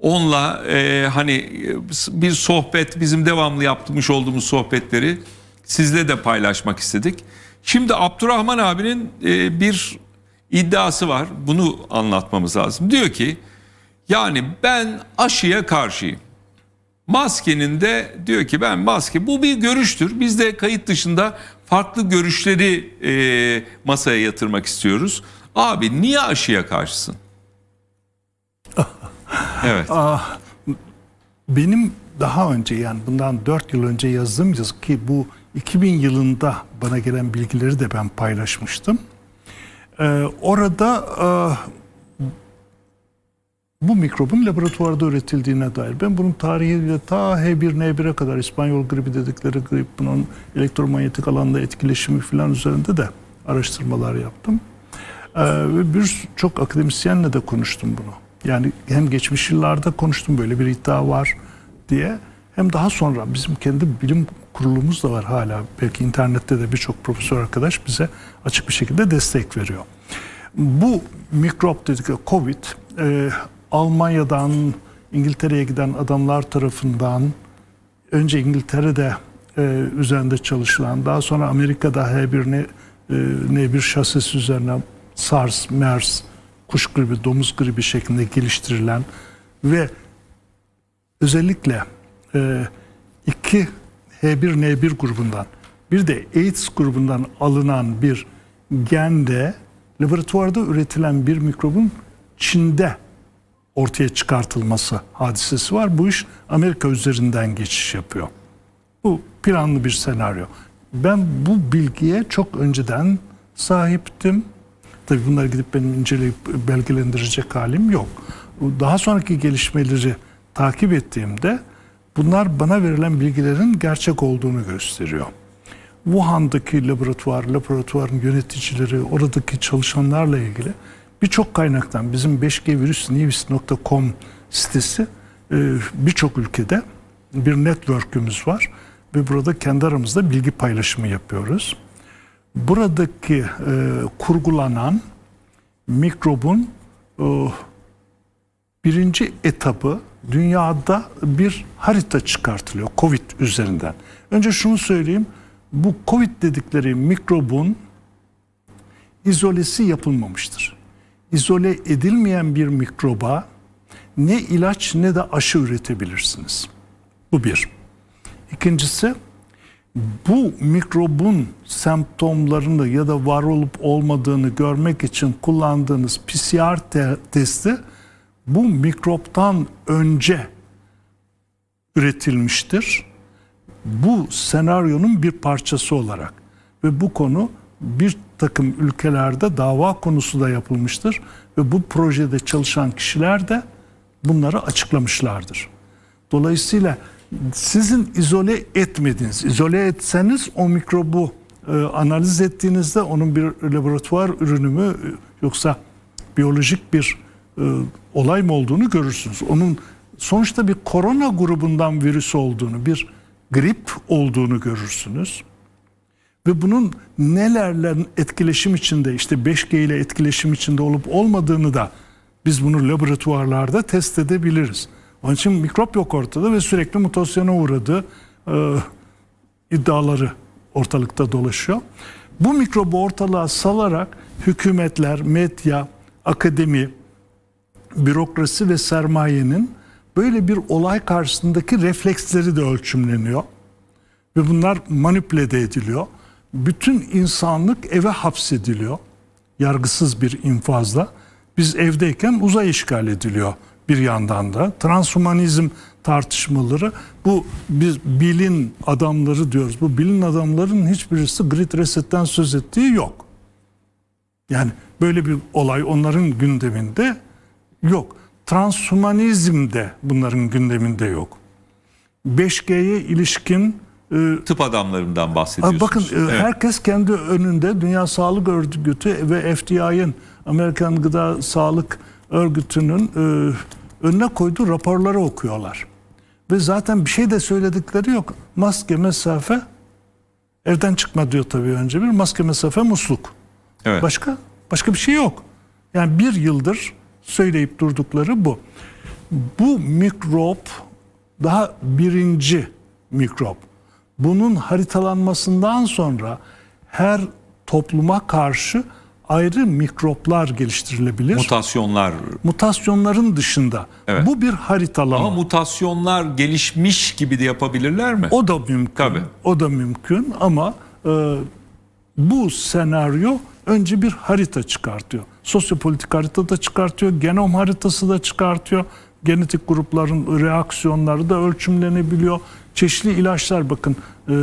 onunla e, hani e, bir sohbet bizim devamlı yapmış olduğumuz sohbetleri sizle de paylaşmak istedik. Şimdi Abdurrahman abinin e, bir iddiası var. Bunu anlatmamız lazım. Diyor ki yani ben aşıya karşıyım. Maskenin de diyor ki ben maske bu bir görüştür. Biz de kayıt dışında farklı görüşleri e, masaya yatırmak istiyoruz. Abi niye aşıya karşısın? Evet. Benim daha önce yani bundan 4 yıl önce yazdığım yazı ki bu 2000 yılında bana gelen bilgileri de ben paylaşmıştım. Ee, orada bu mikrobun laboratuvarda üretildiğine dair ben bunun tarihiyle ta H1N1'e kadar İspanyol gribi dedikleri grip bunun elektromanyetik alanda etkileşimi falan üzerinde de araştırmalar yaptım. Ee, ve bir çok akademisyenle de konuştum bunu. Yani hem geçmiş yıllarda konuştum böyle bir iddia var diye hem daha sonra bizim kendi bilim kurulumuz da var hala. Belki internette de birçok profesör arkadaş bize açık bir şekilde destek veriyor. Bu mikrop dedik Covid e, Almanya'dan İngiltere'ye giden adamlar tarafından önce İngiltere'de e, üzerinde çalışılan, daha sonra Amerika'da H1N, e, N1 şasisi üzerine SARS, MERS, kuş gribi, domuz gribi şeklinde geliştirilen ve özellikle e, iki H1N1 grubundan bir de AIDS grubundan alınan bir gende laboratuvarda üretilen bir mikrobun Çin'de ortaya çıkartılması hadisesi var. Bu iş Amerika üzerinden geçiş yapıyor. Bu planlı bir senaryo. Ben bu bilgiye çok önceden sahiptim. Tabii bunları gidip benim inceleyip belgelendirecek halim yok. Daha sonraki gelişmeleri takip ettiğimde bunlar bana verilen bilgilerin gerçek olduğunu gösteriyor. Wuhan'daki laboratuvar, laboratuvarın yöneticileri, oradaki çalışanlarla ilgili birçok kaynaktan bizim 5gvirusnews.com sitesi e, birçok ülkede bir network'ümüz var ve burada kendi aramızda bilgi paylaşımı yapıyoruz. Buradaki e, kurgulanan mikrobun e, birinci etabı dünyada bir harita çıkartılıyor Covid üzerinden. Önce şunu söyleyeyim. Bu Covid dedikleri mikrobun izolesi yapılmamıştır. İzole edilmeyen bir mikroba ne ilaç ne de aşı üretebilirsiniz. Bu bir. İkincisi bu mikrobun semptomlarını ya da var olup olmadığını görmek için kullandığınız PCR te- testi bu mikroptan önce üretilmiştir. Bu senaryonun bir parçası olarak ve bu konu bir takım ülkelerde dava konusu da yapılmıştır ve bu projede çalışan kişiler de bunları açıklamışlardır. Dolayısıyla sizin izole etmediğiniz, izole etseniz o mikrobu e, analiz ettiğinizde onun bir laboratuvar ürünü mü e, yoksa biyolojik bir e, olay mı olduğunu görürsünüz. Onun sonuçta bir korona grubundan virüs olduğunu, bir grip olduğunu görürsünüz. Ve bunun nelerle etkileşim içinde işte 5G ile etkileşim içinde olup olmadığını da biz bunu laboratuvarlarda test edebiliriz. Onun için mikrop yok ortada ve sürekli mutasyona uğradı e, iddiaları ortalıkta dolaşıyor. Bu mikrobu ortalığa salarak hükümetler, medya, akademi, bürokrasi ve sermayenin böyle bir olay karşısındaki refleksleri de ölçümleniyor. Ve bunlar manipüle de ediliyor. Bütün insanlık eve hapsediliyor. Yargısız bir infazla. Biz evdeyken uzay işgal ediliyor bir yandan da. Transhumanizm tartışmaları bu biz bilin adamları diyoruz. Bu bilin adamların hiçbirisi Great Reset'ten söz ettiği yok. Yani böyle bir olay onların gündeminde yok. Transhumanizm de bunların gündeminde yok. 5G'ye ilişkin e, Tıp adamlarından bahsediyorsunuz. bakın e, Evet. herkes kendi önünde Dünya Sağlık Örgütü ve FDA'nın Amerikan Gıda Sağlık Örgütü'nün e, önüne koyduğu raporları okuyorlar. Ve zaten bir şey de söyledikleri yok. Maske, mesafe evden çıkma diyor tabii önce bir. Maske, mesafe, musluk. Evet. Başka başka bir şey yok. Yani bir yıldır söyleyip durdukları bu. Bu mikrop daha birinci mikrop. Bunun haritalanmasından sonra her topluma karşı ayrı mikroplar geliştirilebilir. Mutasyonlar Mutasyonların dışında. Evet. Bu bir haritalama. ama mutasyonlar gelişmiş gibi de yapabilirler mi? O da mümkün. Tabii. O da mümkün ama e, bu senaryo önce bir harita çıkartıyor. Sosyopolitik harita da çıkartıyor, genom haritası da çıkartıyor. Genetik grupların reaksiyonları da ölçümlenebiliyor. Çeşitli ilaçlar bakın e,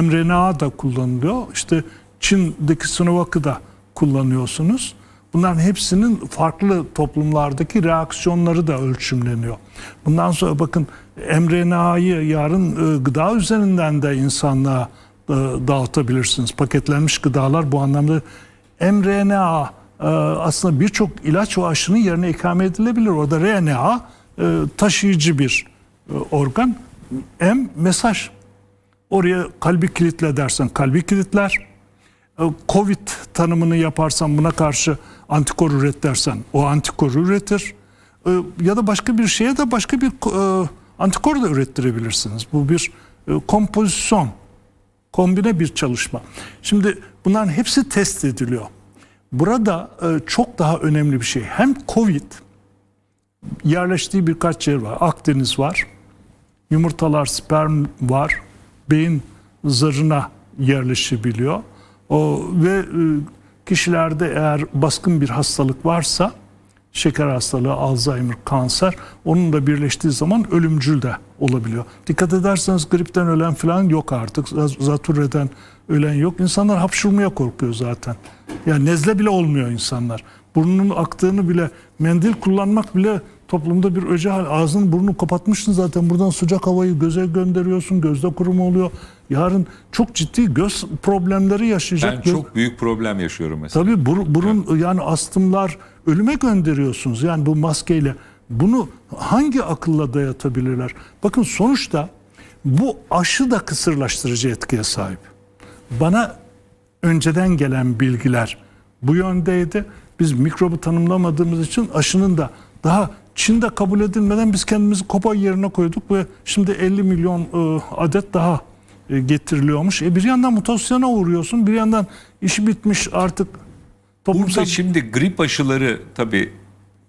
mRNA da kullanılıyor. İşte Çin'deki Sinovac'ı da kullanıyorsunuz. Bunların hepsinin farklı toplumlardaki reaksiyonları da ölçümleniyor. Bundan sonra bakın mRNA'yı yarın e, gıda üzerinden de insanlığa e, dağıtabilirsiniz. Paketlenmiş gıdalar bu anlamda mRNA e, aslında birçok ilaç ve aşının yerine ikame edilebilir. Orada RNA taşıyıcı bir organ. M mesaj. Oraya kalbi kilitle dersen kalbi kilitler. E, Covid tanımını yaparsan buna karşı antikor üret dersen o antikor üretir. E, Ya da başka bir şeye de başka bir e, antikor da ürettirebilirsiniz. Bu bir e, kompozisyon, kombine bir çalışma. Şimdi bunların hepsi test ediliyor. Burada e, çok daha önemli bir şey. Hem Covid yerleştiği birkaç yer var. Akdeniz var. Yumurtalar, sperm var. Beyin zarına yerleşebiliyor. O ve e, kişilerde eğer baskın bir hastalık varsa şeker hastalığı, Alzheimer, kanser onunla birleştiği zaman ölümcül de olabiliyor. Dikkat ederseniz gripten ölen falan yok artık. Zatürreden ölen yok. İnsanlar hapşırmaya korkuyor zaten. Yani nezle bile olmuyor insanlar. Burnunun aktığını bile mendil kullanmak bile toplumda bir öce hal. Ağzını burnunu kapatmışsın zaten. Buradan sıcak havayı göze gönderiyorsun. Gözde kuruma oluyor. Yarın çok ciddi göz problemleri yaşayacak. Ben Göz- çok büyük problem yaşıyorum mesela. Tabii bur- burun yani astımlar ölüme gönderiyorsunuz yani bu maskeyle. Bunu hangi akılla dayatabilirler? Bakın sonuçta bu aşı da kısırlaştırıcı etkiye sahip. Bana önceden gelen bilgiler bu yöndeydi. Biz mikrobu tanımlamadığımız için aşının da daha Çin'de kabul edilmeden biz kendimizi kopa yerine koyduk ve şimdi 50 milyon e, adet daha e, getiriliyormuş. E bir yandan mutasyona uğruyorsun, bir yandan işi bitmiş artık toplumsal Burada şimdi grip aşıları tabii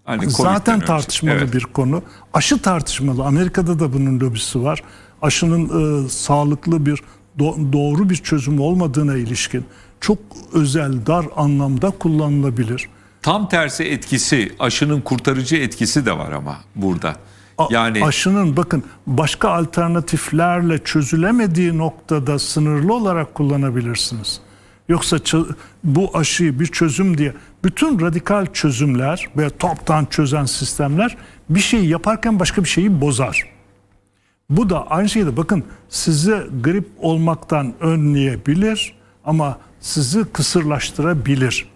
hani zaten tartışmalı Evet. bir konu. Aşı tartışmalı. Amerika'da da bunun lobisi var. Aşının e, sağlıklı bir do- doğru bir çözüm olmadığına ilişkin çok özel dar anlamda kullanılabilir. Tam tersi etkisi, aşının kurtarıcı etkisi de var ama burada. Yani aşının bakın başka alternatiflerle çözülemediği noktada sınırlı olarak kullanabilirsiniz. Yoksa bu aşıyı bir çözüm diye bütün radikal çözümler ve toptan çözen sistemler bir şey yaparken başka bir şeyi bozar. Bu da aynı şekilde bakın sizi grip olmaktan önleyebilir ama sizi kısırlaştırabilir.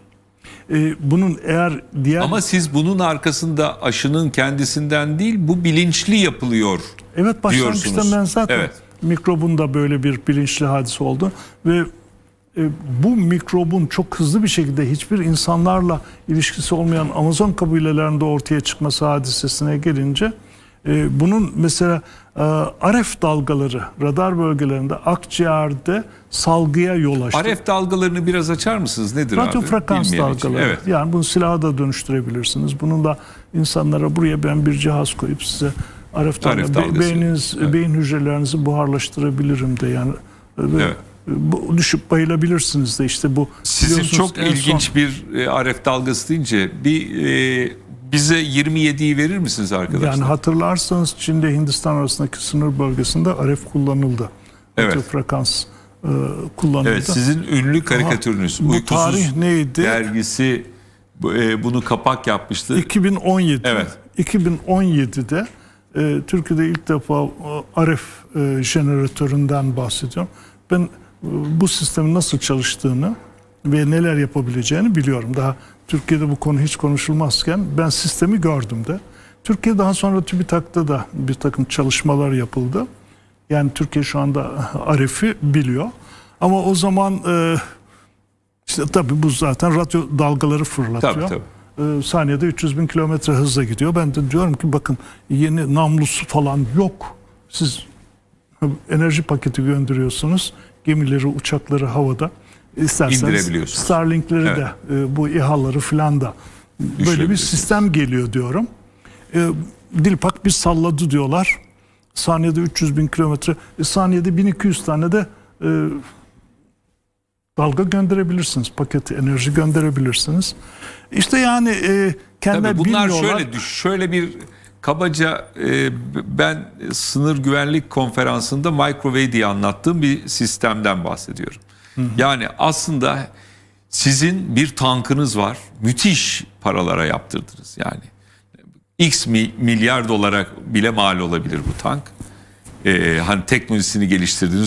Ee, bunun eğer diğer ama siz bunun arkasında aşının kendisinden değil bu bilinçli yapılıyor. Evet başlangıçta diyorsunuz. ben zaten Evet. mikrobun da böyle bir bilinçli hadise oldu ve e, bu mikrobun çok hızlı bir şekilde hiçbir insanlarla ilişkisi olmayan Amazon kabilelerinde ortaya çıkması hadisesine gelince e, bunun mesela e, RF dalgaları radar bölgelerinde akciğerde salgıya yol açtı. RF dalgalarını biraz açar mısınız? Nedir Radyo abi? frekans Bilmeyen için. dalgaları. Evet. Yani bunu silaha da dönüştürebilirsiniz. Bununla insanlara buraya ben bir cihaz koyup size RF, dalga, RF dalgası. beyniniz, Evet. beyin hücrelerinizi buharlaştırabilirim de yani. Ve Evet. bu, düşüp bayılabilirsiniz de işte bu. Sizin çok en son- ilginç bir e, RF dalgası deyince bir e, bize 27'yi verir misiniz arkadaşlar? Yani hatırlarsanız Çin'de Hindistan arasındaki sınır bölgesinde RF kullanıldı. Evet. Frekans e, kullanıldı. evet sizin ünlü karikatürünüz bu Uykusuz tarih neydi? dergisi bu- e, bunu kapak yapmıştı. 2017. Evet. 2017'de e, Türkiye'de ilk defa e, RF e, jeneratöründen bahsediyorum. Ben e, bu sistemin nasıl çalıştığını ve neler yapabileceğini biliyorum. Daha Türkiye'de bu konu hiç konuşulmazken ben sistemi gördüm de. Türkiye daha sonra TÜBİTAK'ta da bir takım çalışmalar yapıldı. Yani Türkiye şu anda RF'i biliyor. Ama o zaman e, işte tabii bu zaten radyo dalgaları fırlatıyor. Tabii, tabii. e, saniyede 300 bin kilometre hızla gidiyor. Ben de diyorum ki bakın yeni namlusu falan yok. Siz enerji paketi gönderiyorsunuz. Gemileri, uçakları havada. İsterseniz İndirebiliyorsunuz. Starlink'leri Evet. de e, bu İHA'ları falan da böyle bir sistem geliyor diyorum. E, Dilpak bir salladı diyorlar. Saniyede 300 bin kilometre, e, saniyede 1200 tane de e, dalga gönderebilirsiniz. Paketi enerji gönderebilirsiniz. İşte yani e, kendiler Tabii bunlar bilmiyorlar. şöyle düş, şöyle bir kabaca e, ben sınır güvenlik konferansında microwave diye anlattığım bir sistemden bahsediyorum. Yani aslında sizin bir tankınız var. Müthiş paralara yaptırdınız yani. X mi- milyar dolara bile mal olabilir bu tank. E, hani teknolojisini geliştirdiniz.